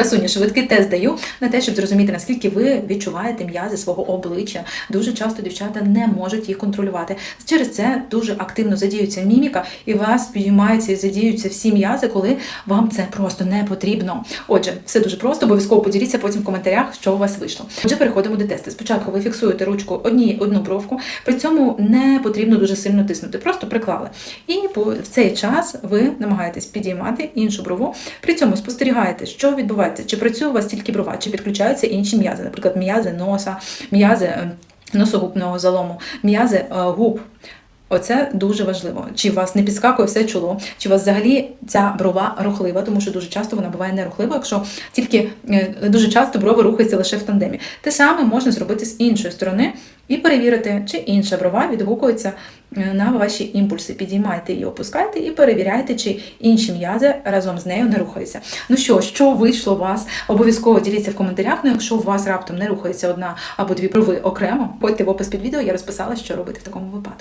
Красуні, швидкий тест даю на те, щоб зрозуміти, наскільки ви відчуваєте м'язи свого обличчя. Дуже часто дівчата не можуть їх контролювати. Через це дуже активно задіюється міміка, і вас підіймаються і задіються всі м'язи, коли вам це просто не потрібно. Отже, все дуже просто. Обов'язково поділіться потім в коментарях, що у вас вийшло. Отже, переходимо до тесту. Спочатку ви фіксуєте ручку одні, одну бровку, при цьому не потрібно дуже сильно тиснути, просто приклали. І в цей час ви намагаєтесь підіймати іншу брову. При цьому спостерігаєте, що відбувається, чи працює у вас тільки брова, чи підключаються інші м'язи, наприклад, м'язи носа, м'язи е, носогубного залому, м'язи е, губ. Оце дуже важливо. Чи у вас не підскакує все чоло, чи у вас взагалі ця брова рухлива, тому що дуже часто вона буває нерухлива, якщо тільки е, дуже часто брови рухаються лише в тандемі. Те саме можна зробити з іншої сторони і перевірити, чи інша брова відгукується е, на ваші імпульси. Підіймайте і опускайте, і перевіряйте, чи інші м'язи разом з нею не рухаються. Ну що, що вийшло у вас? Обов'язково діліться в коментарях. Ну, якщо у вас раптом не рухається одна або дві брови окремо, ходьте в опис під відео, я розписала, що робити в такому випадку.